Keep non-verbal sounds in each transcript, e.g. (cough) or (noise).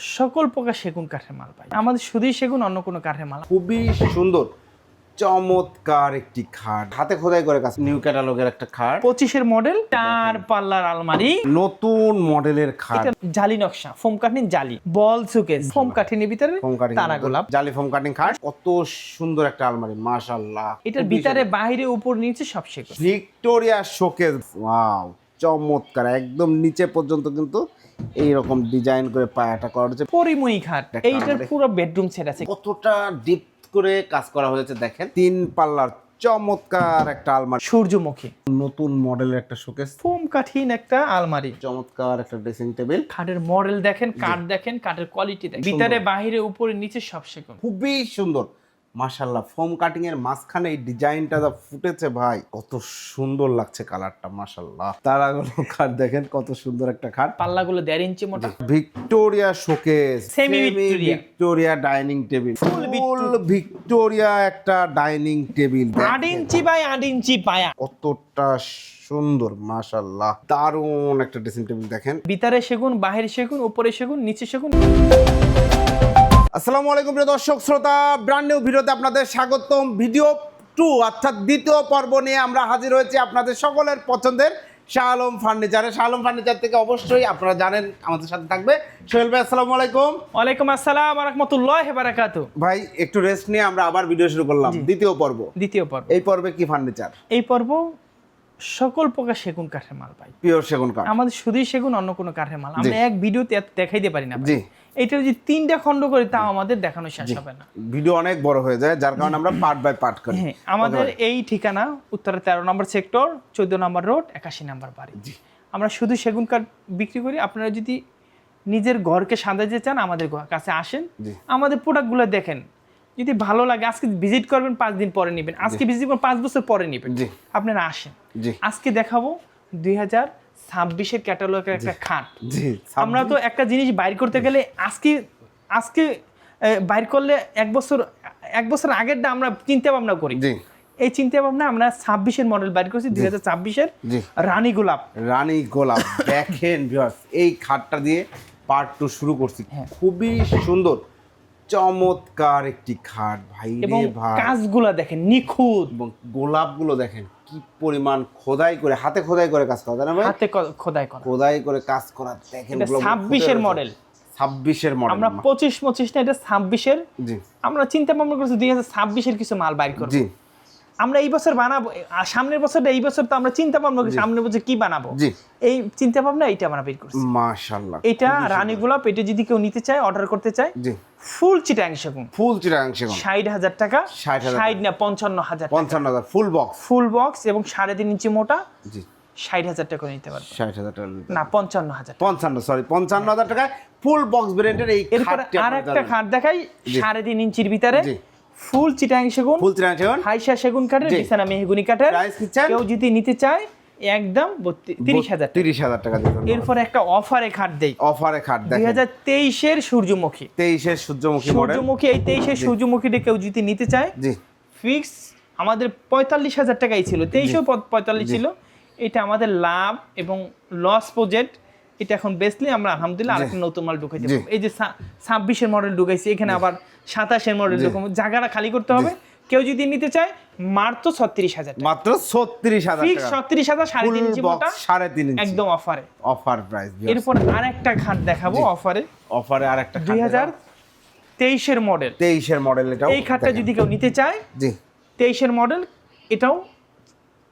সকল প্রকার সেগুন কাঠের মাল পাই। আমাদের শুধুই সেগুন অন্য কোনো কাঠের মাল। খুবই সুন্দর চমৎকার একটি খাট। হাতে খোদাই করে কাজ। নিউ ক্যাটালগের একটা খাট। পঁচিশের মডেল চার পাল্লার আলমারি। নতুন মডেলের খাট। জালি নকশা ফোম কাঠিন জালি। বল সুকেস ফোম কাঠিনের ভিতরে ফোম কাটিং তারা গোলাপ। জালি ফোম কাটিং খাট। কত সুন্দর একটা আলমারি মাশাআল্লাহ। এটার ভিতরে বাইরে উপর নিচে সব সেগুন। ভিক্টোরিয়া শোকেস ওয়াও চমৎকার। একদম নিচে পর্যন্ত কিন্তু এইরকম ডিজাইন করে পায়াটা করা হচ্ছে। পরিমণি খাট এইটার পুরো বেডরুম সেট আছে। কতটা ডিপ করে কাজ করা হয়েছে দেখেন। তিন পাল্লার চমৎকার একটা আলমারি। সূর্যমুখী। নতুন মডেলের একটা শোকেস ফোম কাঠিন একটা আলমারি। চমৎকার একটা ড্রেসিং টেবিল কাঠের মডেল দেখেন কাঠ দেখেন কাঠের কোয়ালিটি দেখেন। ভিতরে বাহিরে উপরে নিচে সব সেগুন। খুবই সুন্দর। মাশাল্লাহ ফোম কাটিং এর মাঝখানে এই ডিজাইনটা যা ফুটেছে ভাই কত সুন্দর লাগছে কালারটা মাশাল্লাহ তারাগুলো খাট দেখেন কত সুন্দর একটা খাট। পাল্লাগুলো দেড় ইঞ্চি মোটা। Victoria showcase Victoria. Victoria dining table full Victoria একটা ডাইনিং টেবিল আট ইঞ্চি বাই আট ইঞ্চি পায়া। কতটা সুন্দর মাশাল্লাহ দারুণ একটা ড্রেসিং টেবিল দেখেন। ভিতরে সেগুন বাহিরে সেগুন উপরে সেগুন নিচে সেগুন। আসসালামু আলাইকুম প্রিয় দর্শক শ্রোতা ব্র্যান্ড নিউ ভিডিওতে আপনাদের স্বাগতম। ভিডিও টু অর্থাৎ দ্বিতীয় পর্ব নিয়ে আমরা হাজির হয়েছি আপনাদের সকলের পছন্দের শাহ আলম ফার্নিচারে শাহ আলম ফার্নিচার থেকে অবশ্যই আপনারা জানেন আমাদের সাথে থাকবে সোহেল ভাই আসসালামু আলাইকুম। ওয়ালাইকুম আসসালাম রহমতুল্লাহ বারাকাতু ভাই একটু রেস্ট নিয়ে আমরা আবার ভিডিও শুরু করলাম দ্বিতীয় পর্ব। দ্বিতীয় পর্ব। এই পর্বে কি ফার্নিচার এই পর্ব সকল প্রকার সেগুন কাঠের মাল পাই পিওর সেগুন কাঠ। আমাদের শুধুই সেগুন অন্য কোনো কাঠের মাল। আমরা এক ভিডিওতে দেখাইতে পারি না জি। এটা যদি তিনটা খণ্ড করি তাও আমাদের দেখানো শেষ হবে না। ভিডিও অনেক বড় হয়ে যায় যার কারণে আমরা পার্ট বাই পার্ট করি। হ্যাঁ আমাদের এই ঠিকানা উত্তরে তেরো নম্বর সেক্টর চোদ্দ নম্বর রোড একাশি নম্বর বাড়ি। আমরা শুধু সেগুন কাঠ বিক্রি করি। আপনারা যদি নিজের ঘরকে সাজাতে চান আমাদের কাছে আসেন। আমাদের প্রোডাক্টগুলো দেখেন। যদি ভালো লাগে আজকে ভিজিট করবেন পাঁচ দিন পরে নেবেন। আজকে ভিজিট করবেন পাঁচ বছর পরে নেবেন। আপনারা আসেন। আজকে দেখাবো দুই হাজার ছাব্বিশের ক্যাটালগের একটা খাট। আমরা তো একটা জিনিস বাইর করতে গেলে আজকে আজকে বাইর করলে এক বছর এক বছর আগেরটা আমরা চিন্তা ভাবনা করি এই চিন্তা ভাবনা আমরা ছাব্বিশের মডেল বাইর করছি দুই হাজার ছাব্বিশের রানী গোলাপ। রানী গোলাপ। দেখেন এই খাটটা দিয়ে পার্ট টু শুরু করছি। হ্যাঁ। খুবই সুন্দর চমৎকার একটি খাট। ভাই এবং কাজগুলা দেখেন নিখুঁত। এবং গোলাপগুলো দেখেন কি পরিমাণ খোদাই করে হাতে খোদাই করে কাজ করা তাই না ভাই? হাতে খোদাই করা। খোদাই করে কাজ করা দেখেন এটা এর মডেল 26 এর মডেল আমরা পঁচিশ পঁচিশ না এটা 26 এর জি। আমরা চিন্তা ভাবনা করছি দুই হাজার ছাব্বিশের কিছু মাল বাইর করব। জি। আমরা এই বছর বানাবো সামনের বছরটা এই বছর তো আমরা চিন্তা ভাবনা করি সামনের বছর কি বানাবো? এই চিন্তা ভাবনা এইটা আমরা বের করছি। মাশাআল্লাহ এটা রানী গোলাপ এটা যদি কেউ নিতে চায় অর্ডার করতে চায় জি। ফুল চিটাং সেগুন। ফুল চিরাংশ ষাট হাজার টাকা 60,000 ষাট না পঞ্চান্ন হাজার পঞ্চান্ন হাজার ফুল বক্স। ফুল বক্স এবং সাড়ে তিন ইঞ্চি মোটা জি। ষাট হাজার টাকা নিতে পারবে। ষাট হাজার টাকা না পঞ্চান্ন হাজার পঞ্চান্ন সরি পঞ্চান্ন হাজার টাকায় ফুল বক্স ভেরিয়েন্টের এই এরপরে আর একটা খাট দেখাই সাড়ে তিন ইঞ্চির ভিতরে। জি। ফুল চিটাং সেগুন ফুল চিরাংশ হাইসা সেগুন কাঠের। বিছানা মেহগুনি কাঠের। কেউ যদি নিতে চায় একদম তিরিশ হাজার টাকা। তিরিশ হাজার টাকা এরপরে একটা অফারে খাট দেই। অফারে খাট দুই দেখেন হাজার তেইশের সূর্যমুখী। তেইশের সূর্যমুখী সূর্যমুখী এই তেইশের সূর্যমুখীটা কেউ যদি নিতে চায় জি। ফিক্স আমাদের পঁয়তাল্লিশ হাজার টাকাই ছিল। তেইশও পঁয়তাল্লিশ ছিল। এটা আমাদের লাভ এবং লস প্রজেক্ট। এটা এখন বেসলি আমরা আলহামদুলিল্লাহ আরেকটা নতুন মাল ঢুকাইতে। পারব। এই যে ছাব্বিশের মডেল ঢুকাইছি এখানে আবার সাতাশের মডেল ঢুকাবো। জায়গাটা খালি করতে হবে। কেউ যদি নিতে চায় মাত্র ছত্রিশ হাজার মাত্র ছত্রিশ হাজার ছত্রিশ হাজার সাড়ে তিন ইঞ্চি মোটা সাড়ে তিন ইঞ্চি। একদম অফারে অফার প্রাইস এরপর আর একটা খাট দেখাবো অফারে অফারে আর একটা দুই হাজার তেইশের মডেল তেইশের মডেল এটা এই খাটটা যদি কেউ নিতে চায় জি। তেইশের মডেল এটাও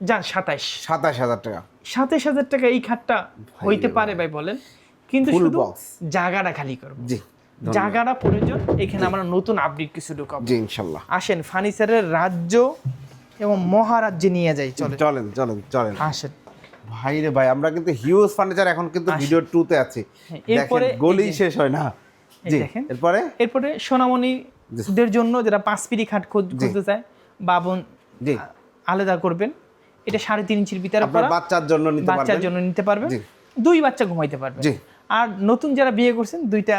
যান সাতাইশ সাতাশ হাজার টাকা। সাতাইশ হাজার টাকা এই খাটটা হইতে পারে ভাই। বলেন। কিন্তু শুধু জায়গাটা খালি করব। জি জায়গাটা প্রয়োজন এখানে আমরা নতুন আপডেট কিছু ঢুকাবো। জি ইনশাল্লাহ। আসেন ফার্নিচারের রাজ্য এবং মহারাজ্যে নিয়ে যাই চলে চলেন চলেন চলেন। আসেন। ভাই রে ভাই আমরা কিন্তু হিউজ ফার্নিচার এখন কিন্তু ভিডিও টু তে আছি। হ্যাঁ, এরপরে গলি শেষ হয় না। জি। এরপরে? এরপরে সোনামণিদের জন্য যারা পাঁচ পিড়ি খাট খোঁজ- খুঁজতে চায় বাবন জি। আলাদা করবেন। এটা সাড়ে তিন ইঞ্চির ভিতরে বাচ্চার জন্য নিতে বাচ্চার জন্য নিতে পারবে দুই বাচ্চা ঘুমাইতে পারবে আর নতুন যারা বিয়ে করছেন দুইটা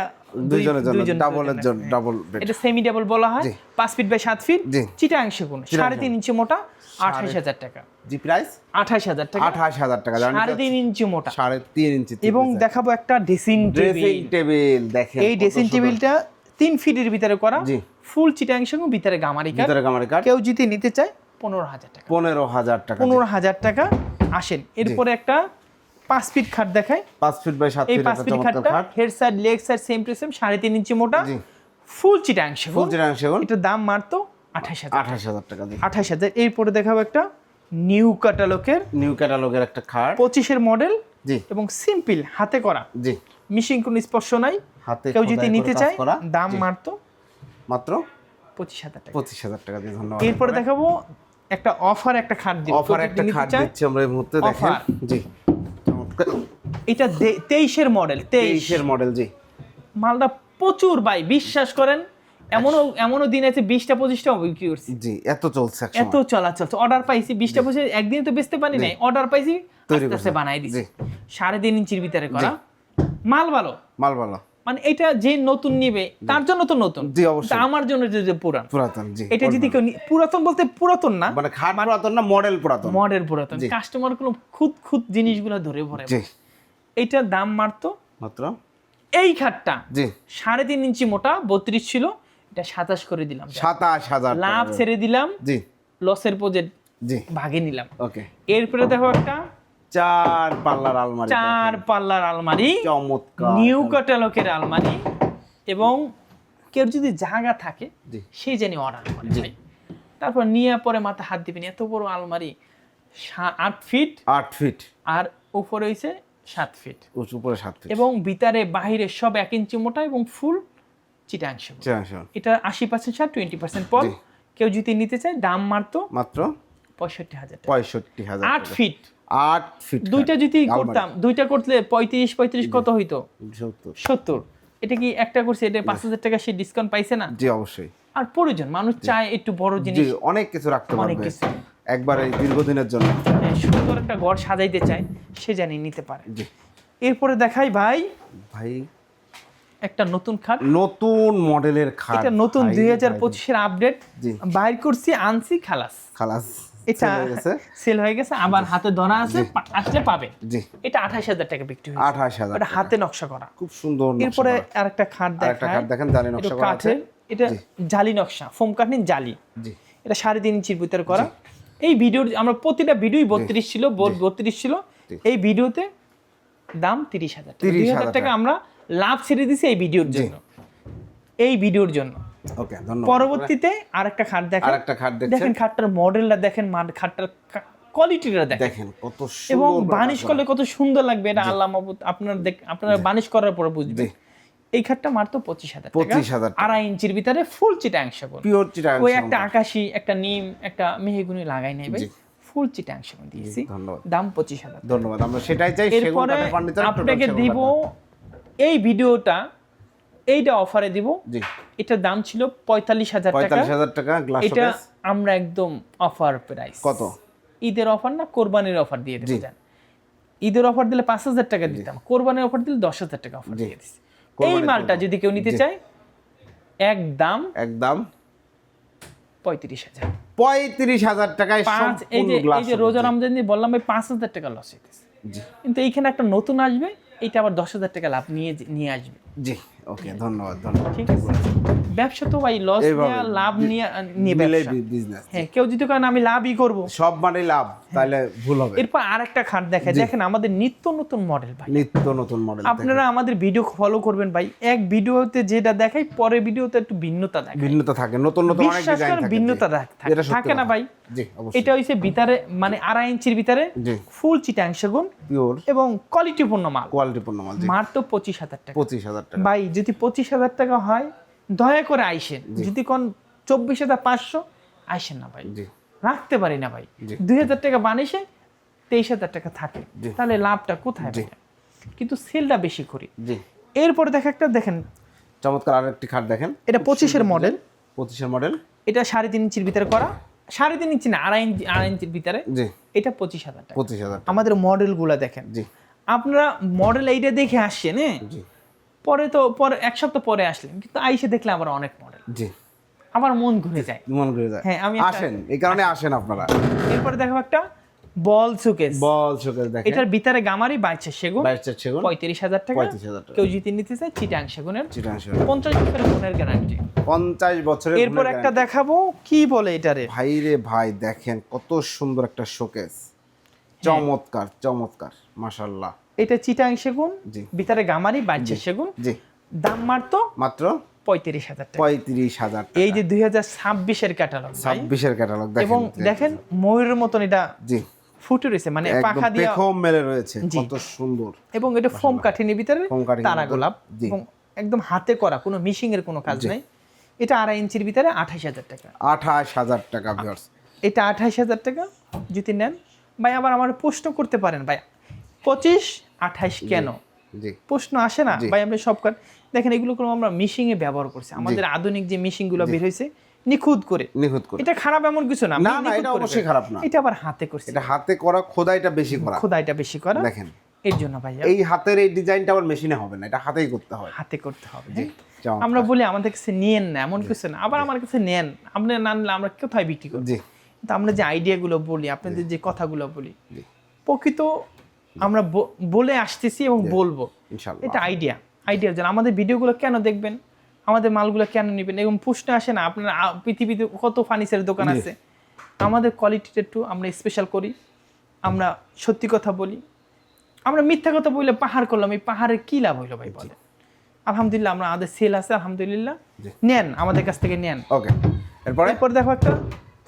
দুইজনের জন্য ডাবলের জন্য হ্যাঁ। ডাবল এটা সেমি ডাবল বলা হয়। পাঁচ ফিট বাই সাত ফিট সাড়ে তিন ইঞ্চি মোটা আঠাশ হাজার টাকা। জি প্রাইস আঠাশ হাজার টাকা। আঠাশ হাজার টাকা সাড়ে তিন ইঞ্চি মোটা। সাড়ে তিন ইঞ্চি এবং দেখাবো একটা ড্রেসিং ড্রেসিং টেবিল দেখেন এই ড্রেসিং টেবিলটা তিন ফিটের ভিতরে করা। ফুল চিটাংশ ভিতরে গামারি কাঠ ভিতরে কাঠ কেউ যদি নিতে চায় পনেরো হাজার টাকা। পনেরো হাজার টাকা। পনেরো হাজার টাকা আসেন। এরপরে একটা পাঁচ ফিট খাট দেখায় পাঁচ ফিট বাই সাত এই ফিট পাঁচ ফিট খাটটা head side leg side same to same সাড়ে তিন ইঞ্চি মোটা। ফুল চিটাংশ ফুল চিরাং সেগুন। এটার দাম মারতো আঠাশ হাজার। আঠাশ হাজার টাকা আঠাশ হাজার। এরপরে দেখাবো একটা নিউ ক্যাটালগের নিউ ক্যাটালগের একটা খাট। পঁচিশের মডেল জি। এবং সিম্পল হাতে করা। জি। মিশিং কোনো স্পর্শ নাই। হাতে কেউ যদি নিতে চায়। দাম মারতো মাত্র পঁচিশ হাজার টাকা। পঁচিশ হাজার টাকা দিয়ে ধন্যবাদ। এরপরে দেখাবো একটা অফার একটা খাট দিব। অফার একটা খাট দিচ্ছি আমরা এই মুহূর্তে দেখেন। জি। এটা তেইশের মডেল তেইশ। তেইশের মডেল জি। মালটা প্রচুর ভাই বিশ্বাস করেন এমনও এমনও দিন আছে বিশটা পঁচিশটা বিক্রি করছি। জি এত চলছে এত চলছে অর্ডার পাইছি বিশটা পঁচিশ একদিন তো বেচতে পারি নাই অর্ডার পাইছি তৈরি আস্তে আস্তে। বানাই দিছি। সাড়ে তিন ইঞ্চির ভিতরে করা। মাল ভালো? মাল ভালো। মানে এটা যে নতুন নিবে তার জন্য তো নতুন। জি, অবশ্যই। আমার জন্য যে যে পুরান পুরাতন জি এটা যদি কেউ পুরাতন বলতে পুরাতন না মানে খাট পুরাতন না মডেল পুরাতন। মডেল পুরাতন। কাস্টমার কোনো খুদ খুদ জিনিসগুলো ধরে ভরে জি। এইটার দাম মারতো মাত্র? এই খাটটা। জি। সাড়ে তিন ইঞ্চি মোটা বত্রিশ ছিল। এটা সাতাশ করে দিলাম। সাতাশ হাজার লাভ ছেড়ে দিলাম। জি। লসের প্রজেক্ট জি। ভাগে নিলাম। ওকে। এরপরে দেখো একটা চার পাল্লার আলমারি চার পাল্লার আলমারি। চমৎকার। নিউ ক্যাটালগের আলমারি এবং কেউ যদি জায়গা থাকে। সেই জানি অর্ডার করে তারপর নিয়ে পরে মাথা হাত দিবেন এত বড় আলমারি আট ফিট আট ফিট। আর উপরে হয়েছে সাত ফিট। উপরে সাত ফিট। এবং ভিতরে বাহিরে সব এক ইঞ্চি মোটা এবং ফুল চিটাংশ। এটা আশি পার্সেন্ট সার টোয়েন্টি পার্সেন্ট পর কেউ যদি নিতে চায় দাম মারতো মাত্র পঁয়ষট্টি হাজার পঁয়ষট্টি হাজার আট ফিট। আট ফিট দুইটা যদি করতাম দুইটা করলে পঁয়ত্রিশ পঁয়ত্রিশ কত হইতো? সত্তর। এটা কি একটা করছে এটা পাঁচ হাজার টাকা সে ডিসকাউন্ট পাইছে না? জি অবশ্যই। আর প্রয়োজন মানুষ চায় একটু বড় জিনিস। অনেক কিছু রাখতে অনেক পারবে। কিছু। একবারে দীর্ঘদিনের জন্য। হ্যাঁ, সুন্দর একটা ঘর সাজাইতে চায় সে জানি নিতে পারে। জি। এরপরে দেখাই ভাই। ভাই। একটা নতুন খাট। নতুন মডেলের খাট। এটা নতুন দুই হাজার পঁচিশের আপডেট। বাইর করছি আনছি খালাস। খালাস। এটা সেল হয়ে গেছে। আবার হাতে ধরা আছে আসলে পাবে। জি। এটা আঠাশ হাজার টাকা বিক্রি হয়েছে। আঠাশ হাজার এটা হাতে নকশা করা। খুব সুন্দর এরপরে আরেকটা খাট দেখায় খাট দেখেন জালি এটা নকশা করা আছে। এটা জালি নকশা ফোম কাঠ নিন জালি। জি। এটা সাড়ে তিন ইঞ্চির ভিতরে করা। এই ভিডিওর আমরা প্রতিটা ভিডিওই বত্রিশ ছিল বত্রিশ ছিল। এই ভিডিওতে দাম তিরিশ হাজার টাকা। 30,000 দুই হাজার টাকা আমরা লাভ ছেড়ে দিছি এই ভিডিওর জন্য। এই ভিডিওর জন্য। ওকে ধন্যবাদ। পরবর্তীতে আরেকটা খাট দেখেন। আরেকটা খাট দেখছেন? দেখেন খাটটার মডেলটা দেখেন খাটটার কোয়ালিটিটা দেখেন। দেখেন কত এবং বানিশ করলে কত সুন্দর লাগবে এটা আল্লাহ মাহবুদ আপনার দেখ আপনারা বানিশ করার পরে এই খাটটা মাত্র পঁচিশ হাজার 25,000 টাকা। আড়াই ইঞ্চির ভিতরে ফুল করে পিওর চিটাং ওই একটা আকাশি একটা নিম একটা মেহেগুনি লাগাই নেবে। ফুল চিটাংশ দিয়েছি। দাম পঁচিশ হাজার ধন্যবাদ। আমরা সেটাই চাই এরপরে আপনাকে দিব এই ভিডিওটা এইটা অফারে দিব। জি। এটার দাম ছিল পঁয়তাল্লিশ হাজার টাকা। পঁয়তাল্লিশ হাজার টাকা গ্লাস এটা আমরা একদম অফার প্রাইস কত? ঈদের অফার না কোরবানির অফার দিয়ে চান ঈদের অফার দিলে পাঁচ হাজার টাকা দিতাম কোরবানির অফার দিলে দশ হাজার টাকা অফার দিয়ে দিচ্ছি এই মালটা যদি কেউ নিতে। চায় একদম একদম পঁয়ত্রিশ হাজার। পঁয়ত্রিশ হাজার টাকায় পাঁচ এই যে এই যে রোজা রমজান দিয়ে বললাম ভাই পাঁচ হাজার টাকা লস হইতেছে। কিন্তু এইখানে একটা নতুন আসবে এটা আবার দশ হাজার টাকা লাভ নিয়ে নিয়ে আসবে। জি ওকে ধন্যবাদ ধন্যবাদ। ঠিক আছে। ব্যবসা তো ভাই লস। নেওয়া লাভ নিয়ে নিয়ে বিজনেস হ্যাঁ কেউ যদি কেন আমি লাভই করব। সব মানে লাভ তাহলে ভুল হবে। এরপর আরেকটা খাট দেখে দেখেন আমাদের নিত্য নতুন মডেল ভাই। নিত্য নতুন মডেল আপনারা আমাদের ভিডিও ফলো করবেন ভাই। এক ভিডিওতে যেটা দেখাই পরের ভিডিওতে একটু ভিন্নতা দেখে ভিন্নতা থাকে নতুন নতুন অনেক ডিজাইন থাকে। ভিন্নতা থাকে। থাকে না ভাই? জি অবশ্যই। এটা হইছে ভিতরে মানে আড়াই ইঞ্চির ভিতরে ফুল চিটাংশ গুণ পিওর এবং কোয়ালিটিপূর্ণ মাল। কোয়ালিটিপূর্ণ মাল তো পঁচিশ হাজার টাকা। পঁচিশ হাজার টাকা। ভাই যদি পঁচিশ হাজার টাকা হয় দয়া করে আইসেন। যদি কোন চব্বিশ হাজার পাঁচশো আইসেন না ভাই। রাখতে পারি না ভাই। দুই হাজার টাকা বানিয়েছে তেইশ হাজার টাকা থাকে। তাহলে লাভটা কোথায় কিন্তু সেলটা বেশি করি। এরপরে দেখা একটা দেখেন। চমৎকার আরেকটি খাট দেখেন। এটা পঁচিশের মডেল পঁচিশের মডেল এটা সাড়ে তিন ইঞ্চির ভিতরে করা। সাড়ে তিন ইঞ্চি না আড়াই ইঞ্চি আড়াই ইঞ্চির ভিতরে। এটা পঁচিশ হাজার টাকা। পঁচিশ হাজার আমাদের মডেলগুলো দেখেন। জি। আপনারা মডেল এইটা দেখে আসছেন হ্যাঁ? পরে তো পরে এক সপ্তাহ পরে আসলেন কিন্তু আইসে দেখলে আবার অনেক মডেল জি। আমার মন ঘুরে যায়। মন করে যায়। হ্যাঁ, আমি আসেন এই কারণে আসেন আপনারা। এরপরে দেখো একটা বল সুকেস বল শোকেস দেখেন। এটার ভিতরে গামারি বাইছে সেগুন। বাইরের সেগুন। পঁয়ত্রিশ হাজার টাকা। 35,000 টাকা। কেউ যদি নিতে চায় চিটাং সেগুনের। চিটাং সেগুন পঞ্চাশ বছরের গুণের গ্যারান্টি পঞ্চাশ বছরের এরপর একটা দেখাবো কি বলে এটারে? ভাই রে ভাই দেখেন কত সুন্দর একটা শোকেস। চমৎকার চমৎকার মাশাল্লাহ এটা চিটাং সেগুন ভিতরে গামারি বাইছে সেগুন। জি। দাম মারতো মাত্র পঁয়ত্রিশ হাজার টাকা। পঁয়ত্রিশ হাজার এই যে দুই হাজার ছাব্বিশের ক্যাটালগ ছাব্বিশের ক্যাটালগ এবং দেখেন। ময়ূরের মতন এটা জি। ফুটে রয়েছে মানে পাখা দিয়ে পেখম মেলে রয়েছে কত সুন্দর। এবং এটা ফোম কাঠিনের ভিতরে তারা গোলাপ। এবং একদম হাতে করা কোনো মিশিং এর কোনো কাজ নাই। এটা আড়াই ইঞ্চির ভিতরে আঠাশ হাজার টাকা। আঠাশ হাজার টাকা ভিউয়ার্স এটা আঠাশ হাজার টাকা যদি নেন। ভাই আবার আমার প্রশ্ন করতে পারেন ভাই। পঁচিশ আঠাইশ কেন? প্রশ্ন আসে না? ভাই আমরা সব কার দেখেন এগুলো কোনো আমরা মিশিং এ ব্যবহার করছি। আমাদের আধুনিক যে মিশিংগুলো বের হয়েছে নিখুঁত করে। নিখুঁত করে। এটা খারাপ এমন কিছু না। না, না, এটা অবশ্যই খারাপ না। এটা আবার হাতে করছে। এটা হাতে করা খোদাইটা বেশি করা। খোদাইটা বেশি করা। দেখেন। এর জন্য ভাইয়া এই হাতের এই ডিজাইনটা আবার মেশিনে হবে না। এটা হাতেই করতে হয়। হাতে করতে হবে। হ্যাঁ? আমরা বলি আমাদের কাছে নিয়েন না এমন কিছু না। আবার আমার কাছে নেন। আপনি না নিলে আমরা কোথায় বিক্রি করব? জি। আমরা যে আইডিয়াগুলো বলি আপনাদের যে কথাগুলো বলি প্রকৃত আমরা বলে আসতেছি এবং বলব। এটা আইডিয়া আইডিয়া যেন আমাদের ভিডিওগুলো কেন দেখবেন? আমাদের মালগুলো কেন নেবেন? এবং প্রশ্ন আসে না। আপনার পৃথিবীতে কত ফার্নিচারের দোকান আছে? আমাদের কোয়ালিটিটা একটু আমরা স্পেশাল করি। আমরা সত্যি কথা বলি। আমরা মিথ্যা কথা বললে পাহাড় করলাম। এই পাহাড়ের কি লাভ হইল ভাই বলে আলহামদুলিল্লাহ আমরা আমাদের সেল আছে। আলহামদুলিল্লাহ। নেন আমাদের কাছ থেকে নেন। ওকে এরপরে? এরপর দেখো একটা।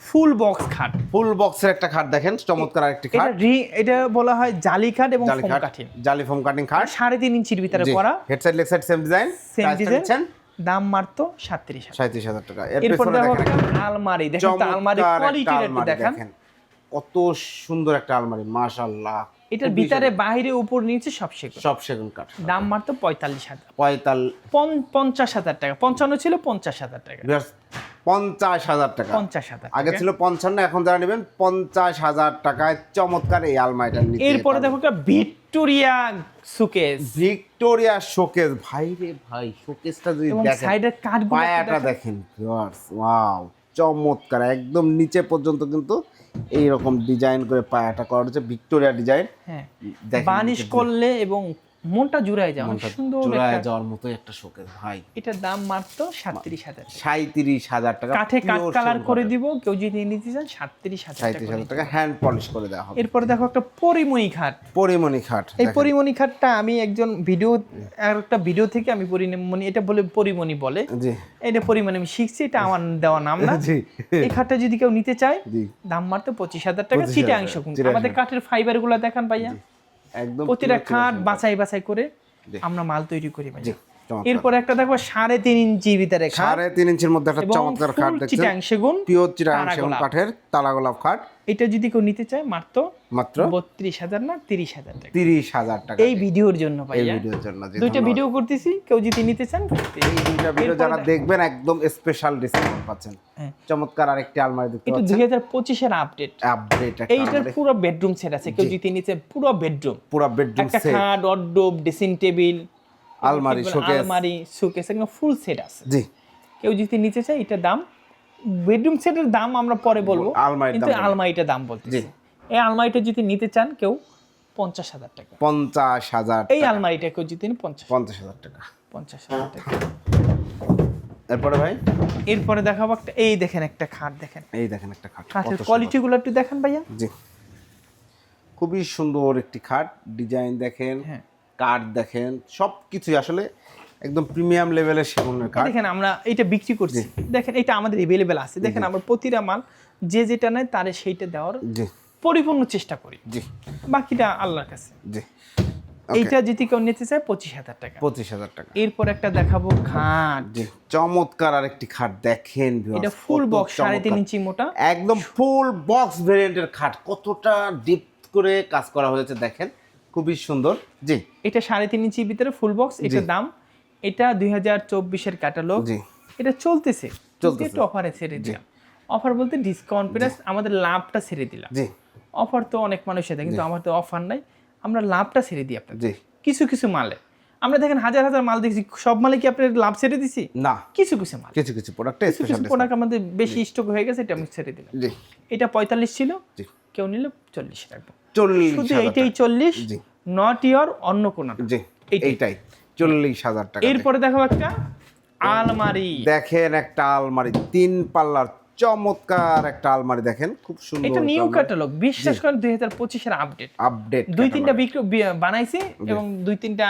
ফুল বক্স খাট। ফুল বক্সের একটা খাট দেখেন চমৎকার একটি খাট। এটা বলা হয় জালি খাট এবং জালি ফোম খাট জালি ফোম কাটিং খাট। সাড়ে তিন ইঞ্চির ভিতরে করা। Leg side same design same design দাম সাতত্রিশ হাজার। সাঁত্রিশ হাজার টাকা। এরপর আলমারি। দেখেন আলমারি একটা একটু দেখেন। কত সুন্দর একটা আলমারি মাশাআল্লাহ। এটার ভিতরে বাইরে উপর নিচে সব সেগুন। সব সেগুন কাঠ। দাম মারতো পঁয়তাল্লিশ হাজার। পঁয়তাল পন- পঞ্চাশ হাজার টাকা। পঞ্চান্ন ছিল পঞ্চাশ হাজার টাকা। পঞ্চাশ হাজার টাকা। পঞ্চাশ হাজার আগে ছিল পঞ্চান্ন এখন যারা নেবেন পঞ্চাশ হাজার টাকায় চমৎকার এই আলমারিটা এরপরে দেখো একটা ভিক্টোরিয়া সুকেস ভিক্টোরিয়া শোকেস ভাই রে ভাই শোকেসটা যদি দেখেন সাইডের একটু পায়াটা দেখেন। ওয়াও চমৎকার একদম নিচে পর্যন্ত কিন্তু এইরকম ডিজাইন করে পায়াটা করা হচ্ছে ভিক্টোরিয়া ডিজাইন হ্যাঁ বানিশ করলে এবং মনটা জুড়াই যায় অনেক সুন্দর জোড়ায় যাওয়ার মতো একটা শোকেস ভাই। এটার দাম মারতো সাতত্রিশ হাজার টাকা। সাঁত্রিশ হাজার টাকা কাঠে কাঠ কালার করে দিব কেউ যদি নিতে চান সাতত্রিশ হাজার সাঁত্রিশ টাকা হাজার টাকা হ্যান্ড পলিশ করে দেওয়া হবে। এরপরে দেখো একটা পরিমণি খাট। পরিমণি খাট এই। পরিমণি খাটটা আমি একজন ভিডিও আর একটা ভিডিও থেকে আমি পরিমণি এটা বলে পরিমণি বলে। জি। এটা পরিমণি আমি শিখছি এটা আমার দেওয়া নাম না। জি। এই খাটটা যদি কেউ নিতে চায় দাম মারতে পঁচিশ হাজার টাকা 25,000 চিটাংশ আমাদের কাঠের ফাইবারগুলো দেখান ভাইয়া। একদম প্রতিটা খাট বাছাই বাছাই করে আমরা মাল তৈরি করি চমৎকার। এরপর একটা দেখো সাড়ে তিন ইঞ্চি ভিতরে সাড়ে তিন ইঞ্চির মধ্যে একটা চমৎকার খাট দেখছেন সেগুন পিওর তারা সেগুন কাঠের তালা গোলাপ খাট। এটা যদি কেউ নিতে চায় মাত্র মাত্র বত্রিশ হাজার না তিরিশ হাজার টাকা। তিরিশ হাজার টাকা এই ভিডিওর জন্য এই ভিডিওর জন্য দুইটা ভিডিও করতেছি কেউ যদি নিতে চান এই দুইটা ভিডিও যারা দেখবেন একদম স্পেশাল ডিসকাউন্ট পাচ্ছেন। হ্যাঁ। চমৎকার আরেকটি আলমারি দেখতে এটা পাচ্ছেন। দুই হাজার পঁচিশের আপডেট আপডেট এইটার পুরো বেডরুম সেট আছে কেউ যদি নিচে পুরো বেডরুম পুরো বেডরুম একটা খাট অড্ডোব ড্রেসিং টেবিল আলমারি, showcase। আলমারি শোকেস একদম ফুল সেট আছে। জি। কেউ যদি নিতে চায় এটা দাম বেডরুম সেটের দাম আমরা পরে বলব আলমারির কিন্তু। আলমারিটার দাম বলতেছি। এই আলমারিটা যদি নিতে চান কেউ পঞ্চাশ হাজার টাকা। পঞ্চাশ হাজার এই আলমারিটা কেউ যদি পঞ্চাশ পঞ্চাশ হাজার টাকা। পঞ্চাশ হাজার টাকা। এরপরে ভাই? এরপরে দেখাবো একটা এই দেখেন একটা খাট দেখেন। এই দেখেন একটা খাট খাটের সুন্দর। একটু দেখেন ভাইয়া। জি। খুবই সুন্দর একটি খাট ডিজাইন দেখেন। হ্যাঁ। কাঠ দেখেন সব কিছুই আসলে একদম প্রিমিয়াম লেভেলের সেগুনের কাঠ দেখেন আমরা এটা বিক্রি করছি। দেখেন এটা আমাদের এভেলেবেল আছে। দেখেন আমরা প্রতিটা মাল যে যেটা নেয় তারে সেইটা দেওয়ার পরিপূর্ণ চেষ্টা করি। জি। বাকিটা আল্লাহর কাছে। জি। এইটা যদি কেউ নিতে চায় পঁচিশ হাজার টাকা। পঁচিশ হাজার টাকা। এরপর একটা দেখাবো খাট। চমৎকার আরেকটি খাট দেখেন এটা ফুল বক্স সাড়ে তিন ইঞ্চি মোটা। একদম ফুল বক্স ভেরিয়েন্টের খাট কতটা ডিপ করে কাজ করা হয়েছে দেখেন। খুবই সুন্দর। জি। এটা সাড়ে তিন ইঞ্চির ভিতরে ফুল বক্স এটার দাম। এটা দুই হাজার চব্বিশের ক্যাটালগ জি। এটা চলতেছে। চলতেছে। একটু অফারে ছেড়ে দিলাম। অফার বলতে ডিসকাউন্ট প্লাস আমাদের লাভটা ছেড়ে দিলাম। জি। অফার তো অনেক মানুষের দেয় কিন্তু আমার তো অফার নাই। আমরা লাভটা ছেড়ে দিই আপনার জি। কিছু কিছু মালে। আমরা দেখেন হাজার হাজার মাল দেখছি সব মালে কি আপনার লাভ ছেড়ে দিছি? না। কিছু কিছু মাল। কিছু কিছু প্রোডাক্ট কিছু কিছু প্রোডাক্ট আমাদের বেশি স্টক হয়ে গেছে এটা আমি ছেড়ে দিলাম। জি। এটা পঁয়তাল্লিশ ছিল। জি। কেউ নিলে চল্লিশ রাখব। চল্লিশ শুধু এইটাই চল্লিশ নট ইয়ার অন্য কোনো জি এইটাই। চল্লিশ হাজার টাকা। এরপরে দেখো একটা আলমারি। দেখেন একটা আলমারি তিন পাল্লার চমৎকার একটা আলমারি দেখেন খুব সুন্দর এটা নিউ ক্যাটালগ বিশ্বাস করেন দুই হাজার পঁচিশের আপডেট আপডেট দুই তিনটা বিক্রি বানাইছে এবং দুই তিনটা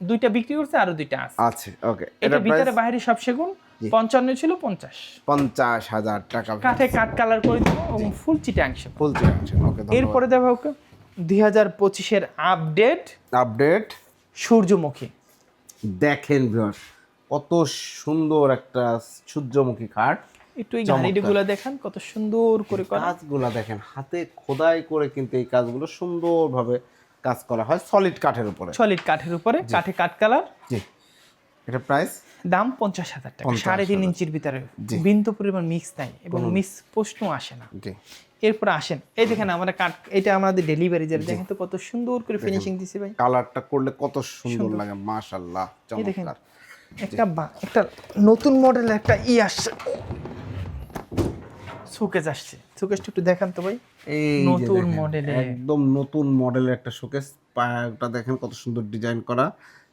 দুইটা বিক্রি করছে আরও দুইটা আছে। আছে ওকে এটা ভিতরে বাইরে সব সেগুন। পঞ্চান্ন ছিল পঞ্চাশ। পঞ্চাশ হাজার টাকা। কাঠে কাঠ কালার করে দিব এবং ফুল চিটাং সেগুন ফুল চেঞ্জ ওকে এরপরে দেখো ওকে দুই হাজার পঁচিশের আপডেট। আপডেট। সূর্যমুখী। দেখেন ভিউয়ার্স কত সুন্দর একটা সূর্যমুখী খাট একটু এই গাড়িগুলো দেখান কত সুন্দর করে করা। কাজগুলা দেখেন হাতে খোদাই করে কিন্তু এই কাজগুলো সুন্দরভাবে কাজ করা হয় সলিড কাঠের উপরে। সলিড কাঠের উপরে কাঠে কাঠ কালার। জি। এটা প্রাইস দাম পঞ্চাশ হাজার টাকা। সাড়ে তিন ইঞ্চির ভিতরে বিন্দু পরিমাণ মিক্স নাই এবং মিক্স প্রশ্ন আসে না। এরপর আসেন। এই দেখেন আমরা কাঠ এটা আমাদের ডেলিভারি যারা দেখেন তো কত সুন্দর করে ফিনিশিং দিছি ভাই। কালারটা করলে কত সুন্দর লাগে মাশাআল্লাহ চমৎকার। একটা একটা নতুন মডেলের একটা ই আসছে। শোকেজ আসছে। শোকেজটা একটু দেখান তো ভাই। এই নতুন মডেলের। একদম নতুন মডেলের একটা শোকেস পায়াটা দেখেন কত সুন্দর ডিজাইন করা।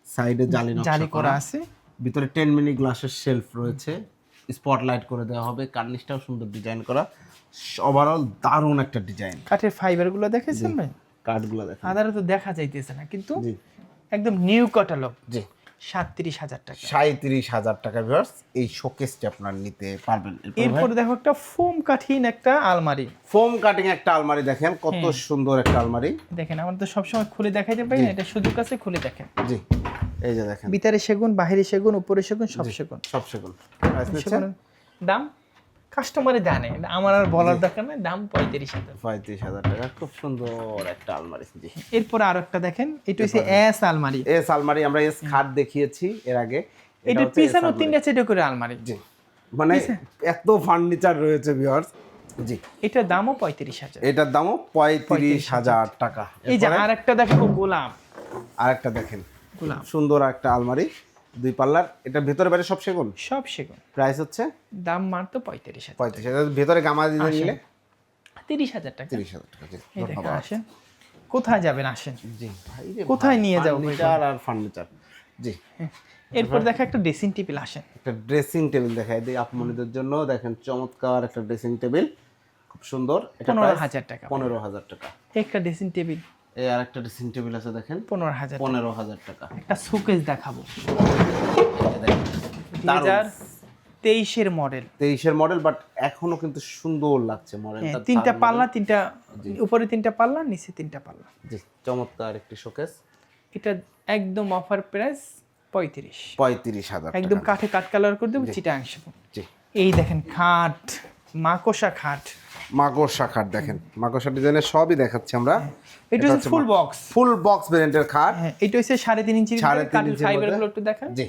সাইডে জালি নকশা জালি করা। আছে। ভিতরে টেন মিনি গ্লাসের শেলফ রয়েছে। স্পটলাইট করে দেওয়া হবে কার্নিশটাও সুন্দর ডিজাইন করা। ওভারঅল দারুণ একটা ডিজাইন কাঠের ফাইবারগুলো দেখেছেন ভাই? কাঠগুলো দেখেন। আদারে তো দেখা যাইতেছে না কিন্তু একদম নিউ ক্যাটালগ জি। সাতত্রিশ হাজার টাকা। সাঁত্রিশ হাজার টাকা ভিউয়ার্স এই শোকেসটি আপনার নিতে পারবেন। এরপরে দেখো একটা ফোম কাঠিন একটা আলমারি। ফোম কাটিং একটা আলমারি দেখেন কত সুন্দর একটা আলমারি। দেখেন আমরা তো সবসময় খুলে দেখাইতে পারি না এটা সুযোগ আছে খুলে দেখেন। জি এই যে দেখেন। ভিতরে সেগুন বাহিরে সেগুন উপরে সেগুন সব সেগুন। সব সেগুন। দাম? কাস্টমারে জানে এটা আমার আর বলার দরকার নাই দাম পঁয়ত্রিশ হাজার। পঁয়ত্রিশ হাজার টাকা খুব সুন্দর একটা আলমারি জি। এরপরে আরও একটা দেখেন এটা হচ্ছে এস আলমারি। এস আলমারি আমরা এস খাট দেখিয়েছি এর আগে। এটা এটা পিছানো। তিনটা চেটে করে আলমারি। জি। মানে এত ফার্নিচার রয়েছে ভিউয়ার্স জি। এটার দামও পঁয়ত্রিশ হাজার। এটার দামও পঁয়ত্রিশ হাজার টাকা। এই যে আর একটা দেখেন গোলাম আরেকটা দেখেন। গোলাম সুন্দর একটা আলমারি। দুই পাল্লার এটা ভেতরে বাইরে সব সেগুন? সব সেগুন। প্রাইস হচ্ছে? দাম মারতো পঁয়ত্রিশ হাজার পঁয়ত্রিশ হাজার। ভেতরে গামা দিয়ে নিলে? তিরিশ হাজার টাকা। তিরিশ হাজার টাকা আসেন। কোথায় যাবেন আসেন? জি ভাই কোথায় নিয়ে যাব? ফার্নিচার আর ফার্নিচার। জি। এরপর দেখা একটা ড্রেসিং টেবিল আসেন। একটা ড্রেসিং টেবিল দেখাই দিই আপমনিদের জন্য। দেখেন চমৎকার একটা ড্রেসিং টেবিল খুব সুন্দর। পনেরো হাজার টাকা। পনেরো হাজার টাকা। একটা ড্রেসিং টেবিল এই আর একটা ড্রেসিং টেবিল আছে দেখেন। পনেরো হাজার পনেরো হাজার টাকা। একটা সুকেস দেখাবো। হাজার তেইশের মডেল তেইশের মডেল বাট এখনও কিন্তু সুন্দর লাগছে মডেলটা তিনটা পাল্লা তিনটা উপরে তিনটা পাল্লা নিচে তিনটা পাল্লা। জি চমৎকার একটি শোকেস এটা একদম অফার প্রাইস পঁয়ত্রিশ। পঁয়ত্রিশ হাজার একদম কাঠে কাঠ কালার করে দেবো চিটা অংশ জি। এই দেখেন খাট মাকোসা খাট। মাকড়সা খাট দেখেন। মাকড়সা ডিজাইনের সবই দেখাচ্ছি আমরা। এটা হচ্ছে ফুল বক্স ফুল বক্স ভেরিয়েন্টের খাট। হ্যাঁ এটা হচ্ছে সাড়ে তিন ইঞ্চি ফাইবারগুলো একটু দেখান। জি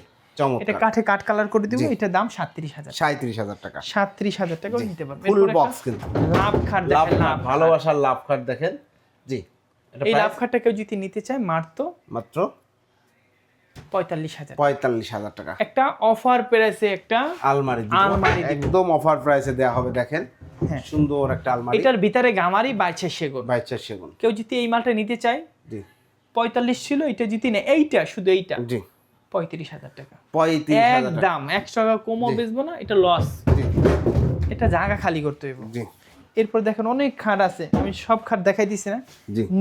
এটা কাঠে কাঠ কালার করে দেবো এটার দাম সাতত্রিশ হাজার। সাঁত্রিশ হাজার টাকা। সাতত্রিশ হাজার টাকা নিতে পারবেন। ফুল বক্স কিন্তু। লাভ খাট লাভ দেখেন লাভ ভালোবাসার লাভ খাট দেখেন। জি এই লাভ খাটটা কেউ যদি নিতে চায় মাত্র মাত্র? পঁয়তাল্লিশ হাজার। পঁয়তাল্লিশ হাজার টাকা। একটা অফার প্রাইসে একটা আলমারি আলমারি একদম অফার প্রাইসে দেওয়া হবে দেখেন। সুন্দর একটা আলমারি। এটার ভিতরে গামারি সেগুন। বাইচার সেগুন। কেউ যদি এই মালটা নিতে চায় জি। পঁয়তাল্লিশ ছিল এটা যদি নেয় এইটা শুধু এইটা। জি। পঁয়ত্রিশ হাজার টাকা। পঁয়ত্রিশ একদম একশো টাকা কমও বেচবো না এটা লস এটা জায়গা খালি করতে হইব। জি। এরপর দেখেন অনেক খাট আছে আমি সব খাট দেখাই দিছি না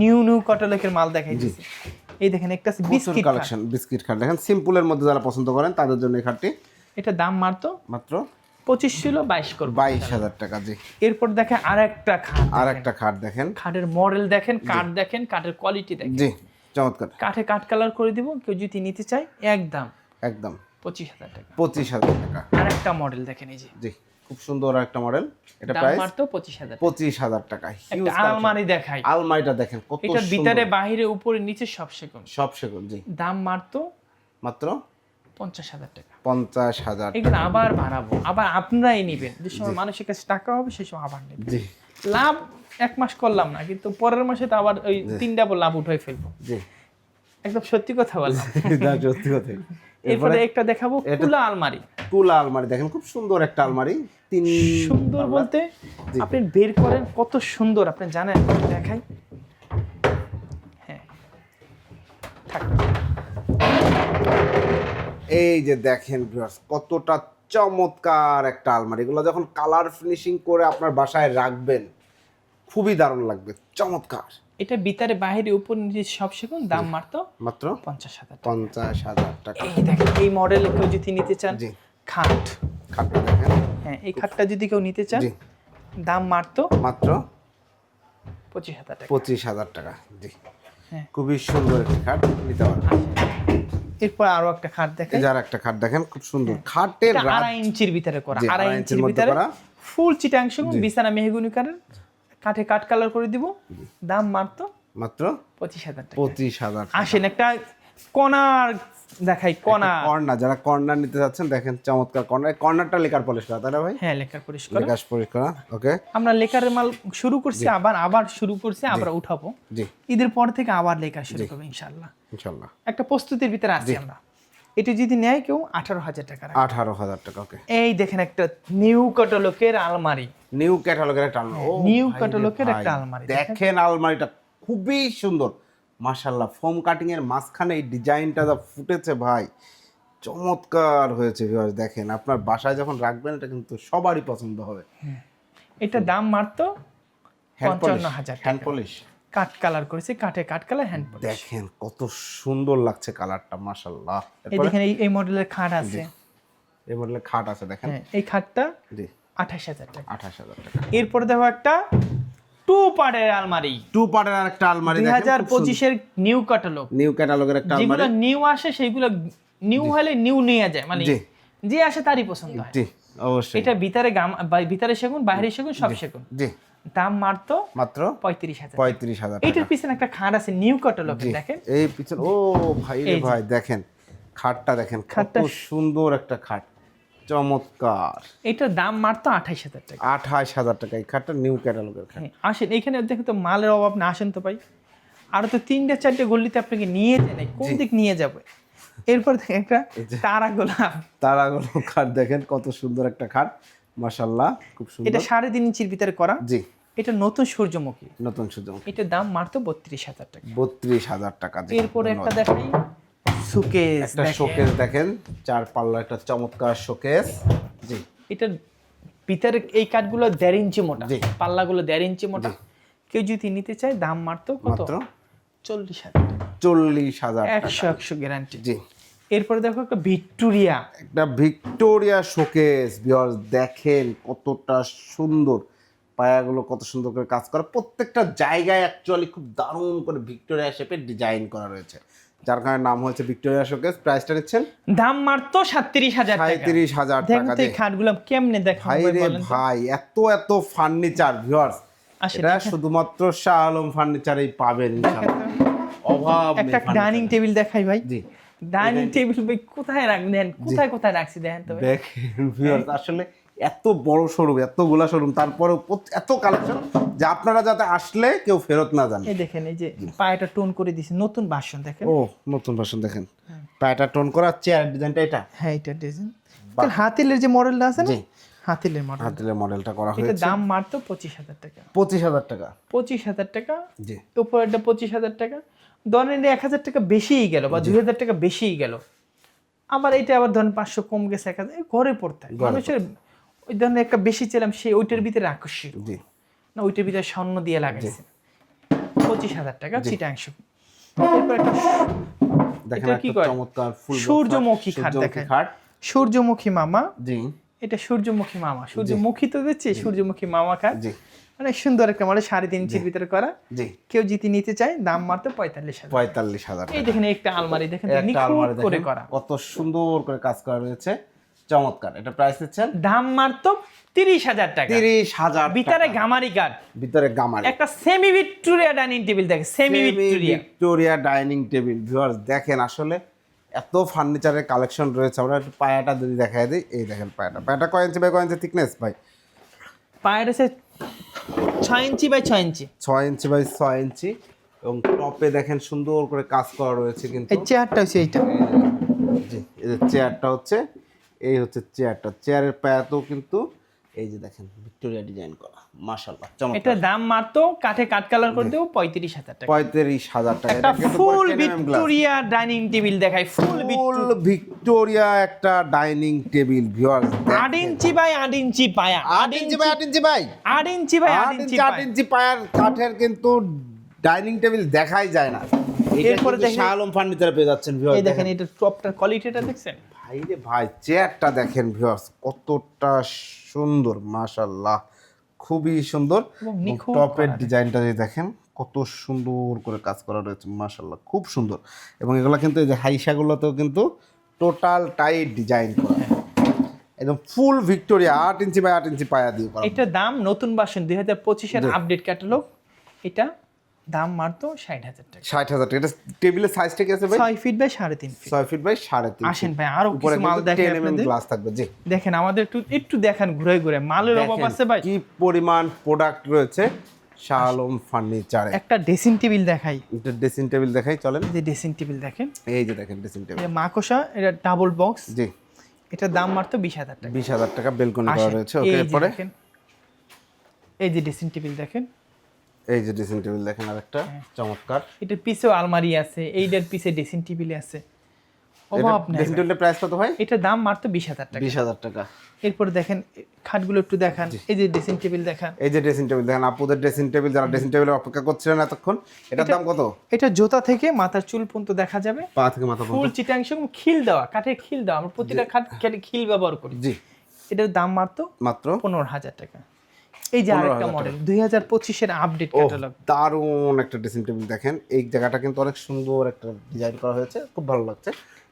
নিউ নিউ কটলকের মাল দেখাই দিছি এই দেখেন একটা বিস্কিট কালেকশন বিস্কিট খাট। দেখেন সিম্পলের মধ্যে যারা পছন্দ করেন তাদের জন্য এই খাটটি এটা দাম মারতো মাত্র পঁচিশ ছিল বাইশ করব। বাইশ হাজার টাকা জি। এরপর দেখেন আর একটা খাট আর একটা খাট দেখেন। খাটের মডেল দেখেন কাঠ দেখেন কাঠের কোয়ালিটি দেখেন। জি চমৎকার। কাঠে কাঠ কালার করে দিব কেউ যদি নিতে চায় একদম। একদম। পঁচিশ হাজার টাকা। পঁচিশ হাজার টাকা। আর একটা মডেল দেখেন এই যে। জি খুব সুন্দর একটা মডেল এটা প্রাইস মারতো পঁচিশ হাজার পঁচিশ হাজার টাকা একটা আলমারি দেখাই। আলমারিটা দেখেন কত সুন্দর। ভিতরে বাহিরে উপরে নিচে সব সেগুন। সব সেগুন জি। দাম মারতো মাত্র পঞ্চাশ হাজার টাকা। পঞ্চাশ হাজার এগুলো আবার বাড়াবো আবার আপনারাই নেবেন। যে সময় মানুষের কাছে টাকা হবে সেই সময় আবার নেবেন। জি। লাভ এক মাস করলাম না কিন্তু পরের মাসে তো আবার ওই তিন ডাবল লাভ উঠাই ফেলব। জি। একদম সত্যি কথা বললাম। সত্যি কথাই (laughs) এরপরে একটা দেখাবো খোলা আলমারি। কুলা আলমারি দেখেন খুব সুন্দর একটা আলমারি। তিন সুন্দর বলতে আপনি বের করেন কত সুন্দর আপনি জানেন দেখাই। হ্যাঁ। থাক। এই যে দেখেন viewers, কতটা চমৎকার একটা আলমারি। এগুলো যখন কালার ফিনিশিং করে আপনার বাসায় রাখবেন খুবই দারুণ লাগবে চমৎকার। এটা বিতারে বাইরে উপর নিচে সব সেগুন দাম মারতো মাত্র পঞ্চাশ হাজার টাকা। পঞ্চাশ হাজার টাকা। এই দেখেন এই মডেল কেউ যদি নিতে চান জি। খাট। খাটটা দেখেন। হ্যাঁ এই খাটটা যদি কেউ নিতে চান জি। দাম মারতো মাত্র পঁচিশ হাজার টাকা। পঁচিশ হাজার টাকা জি। হ্যাঁ। খুবই সুন্দর একটি খাট নিতে পারবেন। এরপর আরও একটা খাট দেখেন। যার একটা খাট দেখেন খুব সুন্দর। খাটের আড়াই ইঞ্চির ভিতরে করা আড়াই ইঞ্চির ভিতরে করা। ফুল চিটাংশ বিছানা মেহগুনি কাঠের। কাঠে কাঠ কালার করে দিব। দাম মারতো মাত্র পঁচিশ হাজার পঁচিশ হাজার আসেন একটা কর্নার দেখাই কর্নার কর্নার যারা কর্নার নিতে যাচ্ছেন দেখেন চমৎকার কর্নার কর্নারটা লেকার পলিশ করা তাই না ভাই? হ্যাঁ লেখার পরিষ্কার। লেকার পলিশ করা ওকে। আমরা লেকারের মাল শুরু করছি আবার আবার শুরু করছি আবার উঠাবো। জি। ঈদের পর থেকে আবার লেখা শুরু করব ইনশাল্লাহ ইনশাল্লাহ একটা প্রস্তুতির ভিতরে আছি আমরা। এটা যদি নেয় কেউ আঠারো হাজার টাকা আঠারো হাজার টাকা ওকে। এই দেখেন একটা নিউ ক্যাটালগের আলমারি। নিউ ক্যাটালগের একটা আলমারি। ও নিউ ক্যাটালগের একটা আলমারি, দেখেন আলমারিটা খুবই সুন্দর। মাশাল্লাহ ফোম কাটিং এর মাঝখানে এই ডিজাইনটা যা ফুটেছে ভাই চমৎকার হয়েছে দেখেন আপনার বাসায় যখন রাখবেন এটা কিন্তু সবারই পছন্দ হবে। এটা দাম মারতো পলিশ পঞ্চান্ন হাজার হ্যান্ড পলিশ কাঠ কালার করেছে কাঠে কাঠ কালার হ্যান্ড দেখেন কত সুন্দর লাগছে কালারটা মাশাল্লাহ এই দেখেন এই এই মডেলের খাট আছে। এই মডেলের খাট আছে দেখেন। হ্যাঁ এই খাটটা জি। আঠাশ হাজার টাকা। আঠাশ হাজার টাকা। এরপরে দেখো একটা টু পার্টের আলমারি। টু পার্টের একটা আলমারি দুই হাজার পঁচিশের নিউ ক্যাটালগ নিউ ক্যাটালগের একটা যেগুলো নিউ আসে সেইগুলো নিউ হলে নিউ নিয়ে যায়। মানে যে আসে তারই পছন্দ হয়। জি অবশ্যই। এটা ভিতরে গাম ভিতরে সেগুন বাইরে সেগুন সব সেগুন। জি। দাম মারতো মাত্র পঁয়ত্রিশ হাজার পঁয়ত্রিশ হাজার টাকা। এইটার পিছনে একটা খাট আছে নিউ ক্যাটালগ দেখেন। এই পিছনে ও ভাই রে ভাই দেখেন খাটটা দেখেন খাটটা সুন্দর একটা খাট। চমৎকার। এটার দাম মারতো আঠাইশ হাজার টাকা। আঠাশ হাজার টাকা এই খাটটা নিউ ক্যাটালগের খাট। হ্যাঁ, আসেন এখানে দেখেন তো মালের অভাব না আসেন তো ভাই। আরও তো তিনটা চারটে গল্লিতে আপনাকে নিয়ে যায় নাই কোন দিক নিয়ে যাবে? এরপর দেখেন একটা তারা গোলাপ। তারাগুলো খাট দেখেন কত সুন্দর একটা খাট মাশাল্লাহ খুব সুন্দর। এটা সাড়ে তিন ইঞ্চির ভিতরে করা। জি। এটা নতুন সূর্যমুখী। নতুন সূর্যমুখী। এটার দাম মারতো বত্রিশ হাজার টাকা। বত্রিশ হাজার টাকা এরপরে একটা। দেখাই। সুকেস একটা শোকেস দেখেন চার পাল্লা একটা চমৎকার শোকেস। জি। এটার ভিতরে এই কাঠগুলো দেড় ইঞ্চি মোটা। পাল্লাগুলো দেড় ইঞ্চি মোটা। কেউ যদি নিতে চায় দাম মারতো কত? মাত্র চল্লিশ হাজার চল্লিশ হাজার একশো একশো গ্যারান্টি জি। এরপরে দেখো একটা ভিক্টোরিয়া। একটা ভিক্টোরিয়া শোকেস বিয়ার্স দেখেন কতটা সুন্দর। পায়াগুলো কত সুন্দর করে কাজ করা। প্রত্যেকটা জায়গায় অ্যাকচুয়ালি খুব দারুণ করে ভিক্টোরিয়া শেপের ডিজাইন করা রয়েছে। যার কারণে নাম হয়েছে ভিক্টোরিয়া শোকেস। প্রাইসটা নিচ্ছেন? দাম মারতো সাতত্রিশ হাজার সাঁত্রিশ হাজার টাকা দিয়ে। খাটগুলো কেমনে দেখা ভাই রে ভাই এত এত ফার্নিচার ভিউয়ার্স এটা শুধুমাত্র শাহ আলম ফার্নিচারেই পাবেন অভাব একটা ডাইনিং টেবিল দেখাই ভাই। জি। ডাইনিং টেবিল কোথায় রাখবেন কোথায় কোথায় রাখছি দেখেন তো দেখেন viewers, আসলে এত বড় শোরুম এতগুলা শোরুম তারপরেও প্রত- এত কালেকশন যে আপনারা যাতে আসলে কেউ ফেরত না যান। এই দেখেন এই যে পায়েটা টোন করে দিছি নতুন বাসন দেখেন। ও নতুন ভার্সন দেখেন। পায়টা টোন করা চেয়ার ডিজাইনটা এটা? হ্যাঁ এটা ডিজাইন হাতিলের যে মডেলটা আছে না হাতিলের মডেল হাতের মডেলটা করা এটা হয়েছে। দাম মারতো পঁচিশ হাজার টাকা। পঁচিশ হাজার টাকা। পঁচিশ হাজার টাকা। জি। উপরেরটা পঁচিশ হাজার টাকা। ধরেন এক হাজার টাকা বেশিই গেল বা দুই হাজার টাকা বেশিই গেল। আবার এটা আবার ধরেন পাঁচশো কম গেছে এক হাজার ঘরে পড়তে মানুষের ওই ধরনের একটা বেশি ছিলাম সেই ওইটার ভিতরে আকর্ষিত। জি। না ওইটার ভিতরে স্বর্ণ দিয়ে লাগাইছে। পঁচিশ হাজার টাকা চিটাংশ এরপর একটা দেখেন এটা কি চমৎকার ফুল সূর্যমুখী খাট দেখেন। সূর্যমুখী মামা। জি। এটা সূর্যমুখী মামা। সূর্যমুখী তো দিচ্ছে সূর্যমুখী মামা খাট। জি। অনেক সুন্দর একটা মানে সাড়ে তিন ইঞ্চির ভিতরে করা। জি। কেউ যদি নিতে চায় দাম মারতে পঁয়তাল্লিশ হাজার পঁয়তাল্লিশ হাজার এই দেখেন একটা আলমারি দেখেন নিখুঁত করে করা। কত সুন্দর করে কাজ করা রয়েছে। চমৎকার। এটা প্রাইস দিচ্ছেন? দাম মারতো তিরিশ হাজার টাকা। তিরিশ হাজার ভিতরে গামারি কাঠ ভিতরে গামারি। একটা সেমি ভিক্টোরিয়া ডাইনিং টেবিল দেখে semi Victoria Victoria dining table viewers দেখেন আসলে এত ফার্নিচারের কালেকশন রয়েছে। আমরা একটু পায়াটা যদি দেখাই দিই এই দেখেন পায়াটা। পায়াটা কয় ইঞ্চি বাই কয় ইঞ্চি থিকনেস ভাই? পায়ের আছে ছয় ইঞ্চি বাই ছয় ইঞ্চি ছয় ইঞ্চি বাই ছয় ইঞ্চি এবং টপে দেখেন সুন্দর করে কাজ করা রয়েছে কিন্তু। এই চেয়ারটা হচ্ছে এইটা। জি যে চেয়ারটা হচ্ছে এই হচ্ছে চেয়ারটা। চেয়ারের পায়াতেও কিন্তু এই যে দেখেন ভিক্টোরিয়া ডিজাইন করা। মাশাল্লাহ চমৎকার। এটা দাম মাত্র কাঠে কাঠ কালার করে দেবো পঁয়ত্রিশ হাজার টাকা। পঁয়ত্রিশ হাজার টাকা। এটা full 10 glass। Victoria dining table দেখাই ফুল ফুল ভিক্টোরিয়া। একটা ডাইনিং টেবিল ভিউয়ার্স আট ইঞ্চি বাই আট ইঞ্চি পায়া। আট ইঞ্চি বাই আট ইঞ্চি বাই? আট ইঞ্চি বাই আট আট ইঞ্চি ইঞ্চি আট পায়া। ইঞ্চি পায়ার কাঠের কিন্তু ডাইনিং টেবিল দেখাই যায় না। এরপরে দেখেন আলম ফার্নিচারে পেয়ে যাচ্ছেন ভিউয়ার্স এই দেখেন এটা টপটার কোয়ালিটিটা দেখছেন? ভাই রে ভাই চেয়ারটা দেখেন ভিউয়ার্স কতটা সুন্দর মাশাল্লাহ খুবই সুন্দর। টপের ডিজাইনটা যদি দেখেন কত সুন্দর করে কাজ করা রয়েছে মাশাল্লাহ খুব সুন্দর। এবং এগুলো কিন্তু এই যে হাইসাগুলোতেও কিন্তু টোটাল টাইট ডিজাইন করা। একদম ফুল ভিক্টোরিয়া আট ইঞ্চি বাই আট ইঞ্চি পায়া দিয়ে করা। এটা দাম নতুন বাসন দুই হাজার পঁচিশের আপডেট ক্যাটালগ এটা দাম মাত্র ষাট হাজার টাকা। ষাট হাজার টাকা। এটা টেবিলের সাইজটা কি আছে ভাই? ছয় ফিট বাই সাড়ে তিন ফিট ছয় ফিট বাই সাড়ে তিন আসেন ভাই আরও কিছু মাল দেখেন এম আপনাদের। গ্লাস থাকবে জি। দেখেন আমাদের একটু একটু দেখেন ঘুরে ঘুরে। মালের অভাব আছে ভাই। কি পরিমাণ প্রোডাক্ট রয়েছে। শাহ আলম ফার্নিচারে। একটা ড্রেসিং টেবিল দেখাই। একটা ড্রেসিং টেবিল দেখাই চলেন। এই যে ড্রেসিং টেবিল দেখেন। এই যে দেখেন ড্রেসিং টেবিল এটা মাকোসা এটা ডাবল বক্স জি। এটা দাম মাত্র বিশ হাজার টাকা। বিশ হাজার টাকা বেলকনি করা রয়েছে ওকে এরপরে? এই যে ড্রেসিং টেবিল দেখেন। এই যে ড্রেসিং টেবিল দেখেন আরেকটা হ্যাঁ। চমৎকার। এটার পিছেও আলমারি আছে এইটার পিছে ড্রেসিং টেবিল আছে। অভাব নাই ড্রেসিং টেবিলের প্রাইস কত ভাই? এটার দাম মাত্র বিশ হাজার টাকা। বিশ হাজার টাকা। এরপরে দেখেন খাটগুলো একটু দেখান। এই যে ড্রেসিং টেবিল দেখান। এই যে ড্রেসিং টেবিল দেখেন আপুদের ড্রেসিং টেবিল যারা ড্রেসিং টেবিলে অপেক্ষা করছিলেন এতক্ষণ এটার দাম কত? এটা জোতা থেকে মাথার চুল পর্যন্ত দেখা যাবে। পা থেকে মাথা ফুল পর্যন্ত চিটাংশ এবং খিল দেওয়া কাঠের খিল দেওয়া। আমরা প্রতিটা খাট খালি খিল ব্যবহার করি। জি। এটার দাম মাত্র মাত্র পনেরো হাজার টাকা। এই যে আরেকটা মডেল দুই হাজার পঁচিশের আপডেট ক্যাটালগ দারুণ একটা ড্রেসিং টেবিল দেখেন। এই জায়গাটা কিন্তু অনেক সুন্দর একটা ডিজাইন করা হয়েছে খুব ভালো লাগছে।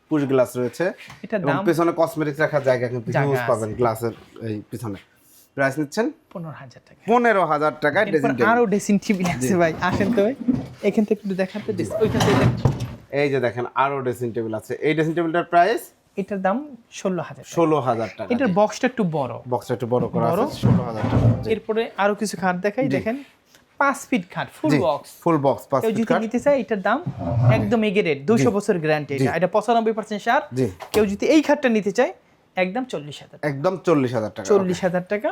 পুশ গ্লাস রয়েছে। এবং দাম পেছনে কসমেটিক্স রাখার জায়গা কিন্তু হিউজ পাবেন গ্লাসের এই পিছনে। প্রাইস নিচ্ছেন? পনেরো হাজার টাকা। পনেরো হাজার টাকায় ড্রেসিং টেবিল আরও ড্রেসিং টেবিল আছে ভাই আসেন তো ভাই। এখান থেকে একটু দেখাতে ওইখান থেকে এই যে দেখেন আরও ড্রেসিং টেবিল আছে। এই ড্রেসিং টেবিলটার প্রাইস এটার দাম ষোলো হাজার ষোলো হাজার টাকা এটার বক্সটা একটু বড়। বক্সটা একটু বড় করা আছে ষোলো হাজার টাকা। এরপরে আরও কিছু খাট দেখাই দেখেন পাঁচ ফিট খাট ফুল বক্স ফুল বক্স পাঁচ কেউ ফিট যদি নিতে চায় এটার দাম একদম এগেরেট দুশো বছর গ্যারান্টি এটা। এটা পঁচানব্বই পার্সেন্ট সার। কেউ যদি এই খাটটা নিতে চায় একদম চল্লিশ হাজার একদম চল্লিশ হাজার টাকা চল্লিশ হাজার টাকা।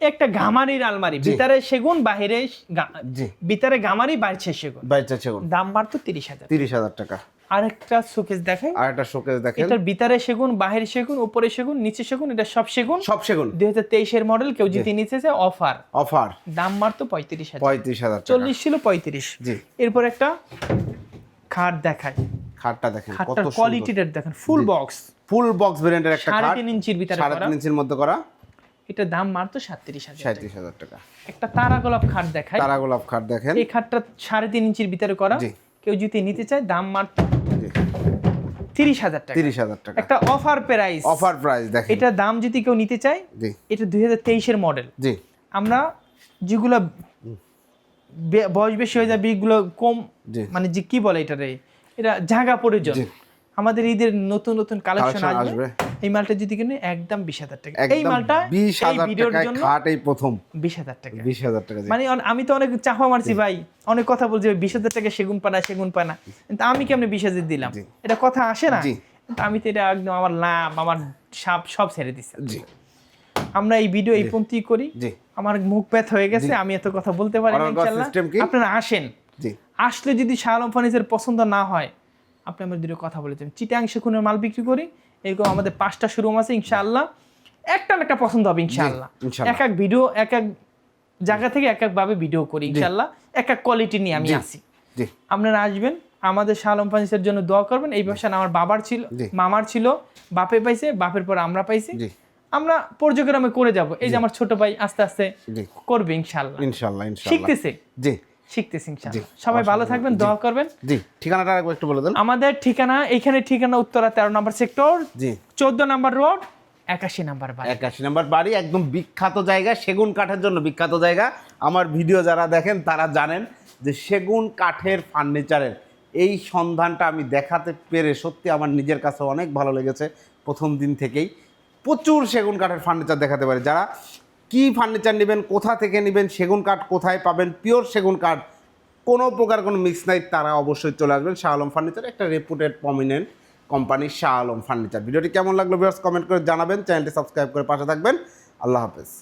একটা গামারির আলমারি ভিতরে সেগুন বাহিরে ভিতরে গামারি বাইরে সেগুন। বাইচা সেগুন। দাম মাত্র তিরিশ হাজার। তিরিশ হাজার টাকা। আরেকটা শোকেস দেখাই আর একটা শোকেস দেখেন। এটার ভিতরে সেগুন বাহিরে সেগুন উপরে সেগুন নিচে সেগুন এটা সব সেগুন। সব সেগুন। দুই হাজার তেইশের মডেল কেউ যদি নিতে চায় অফার অফার দাম মাত্র পঁয়ত্রিশ হাজার। পঁয়ত্রিশ হাজার টাকা। চল্লিশ ছিল পঁয়ত্রিশ। জি। এরপর একটা খাট দেখাই। খাটটা দেখেন কত কোয়ালিটিটা দেখেন ফুল বক্স ফুল বক্স ব্র্যান্ডের একটা সাড়ে খাট। তিন ইঞ্চির ভিতরে সাড়ে করা। তিন ইঞ্চির মধ্যে করা। এটার দাম মাত্র সাতত্রিশ হাজার টাকা। সাঁত্রিশ হাজার টাকা। একটা তারা গোলাপ খাট দেখাই। তারা গোলাপ খাট দেখেন। এই খাটটা সাড়ে তিন ইঞ্চির ভিতরে করা। কেউ যদি নিতে চায় দাম মাত্র তিরিশ হাজার টাকা। তিরিশ হাজার টাকা। একটা অফার প্রাইস অফার প্রাইস দেখেন। এটা দাম যদি কেউ নিতে চায় এটা দুই হাজার তেইশের মডেল জি। আমরা যেগুলো বয়স বেশি হয়ে যাবে এগুলো কম। মানে যে কি বলে এটা রে এটা জায়গা প্রয়োজন। আমাদের ঈদের নতুন নতুন কালেকশন আসবে। এই মালটা যদি কিনে একদম বিশ হাজার টাকা। এই মালটা বিশ হাজার টাকায় খাট এই প্রথম। বিশ হাজার টাকা। বিশ হাজার টাকা মানে আমি তো অনেক চাপা মারছি ভাই। অনেক কথা বলছি বিশ হাজার টাকা সেগুন পানা সেগুন পানা। কিন্তু আমি কেমনে বিশ হাজার দিলাম? এটা কথা আসে না? আমি তো এটা একদম আমার লাভ আমার সাপ সব ছেড়ে দিচ্ছি আমরা এই ভিডিও এই পন্থী করি। আমার মুখ ব্যথ হয়ে গেছে আমি এত কথা বলতে পারি? আপনারা আসেন। আসলে যদি শাহ আলম ফার্নিচার পছন্দ না হয় আপনি আমার দুটো কথা বলেছেন দেবেন চিটাং সেখুনের মাল বিক্রি করি এরকম আমাদের পাঁচটা শোরুম আছে ইনশাআল্লাহ। একটা একটা পছন্দ হবে ইনশাআল্লাহ। এক এক ভিডিও এক এক জায়গা থেকে এক এক ভাবে ভিডিও করি ইনশাআল্লাহ। এক এক কোয়ালিটি নিয়ে আমি আসি আপনারা আসবেন আমাদের শাহ আলম জন্য দোয়া করবেন। এই ব্যবসা আমার বাবার ছিল মামার ছিল বাপে পাইছে বাপের পর আমরা পাইছি। আমরা পর্যক্রমে করে যাব। এই যে আমার ছোট ভাই আস্তে আস্তে করবে ইনশাআল্লাহ। ইনশাল্লাহ ইনশাল্লাহ শিখতেছে। জি। শিখতেছি ইনশাআল্লাহ। সবাই ভালো থাকবেন দোয়া করবেন। জি ঠিকানাটা আরেকবার একটু বলে দেন। আমাদের ঠিকানা এখানে ঠিকানা উত্তরা তেরো নম্বর সেক্টর জি। চোদ্দ নম্বর রোড একাশি নম্বর বাড়ি। একাশি নম্বর বাড়ি একদম বিখ্যাত জায়গা সেগুন কাঠের জন্য বিখ্যাত জায়গা। আমার ভিডিও যারা দেখেন তারা জানেন যে সেগুন কাঠের ফার্নিচারের এই সন্ধানটা আমি দেখাতে পেরে সত্যি আমার নিজের কাছে অনেক ভালো লেগেছে প্রথম দিন থেকেই। প্রচুর সেগুন কাঠের ফার্নিচার দেখাতে পারে। যারা কি ফার্নিচার নেবেন, কোথা থেকে নেবেন, সেগুন কাঠ কোথায় পাবেন পিওর সেগুন কাঠ, কোনো প্রকার কোনো মিক্স নাই, তারা অবশ্যই চলে আসবেন শাহ আলম ফার্নিচার একটা reputed prominent company Shah Alam furniture ভিডিওটি কেমন লাগল ভিউয়ার্স কমেন্ট করে জানাবেন চ্যানেলটি সাবস্ক্রাইব করে পাশে থাকবেন। আল্লাহ হাফেজ।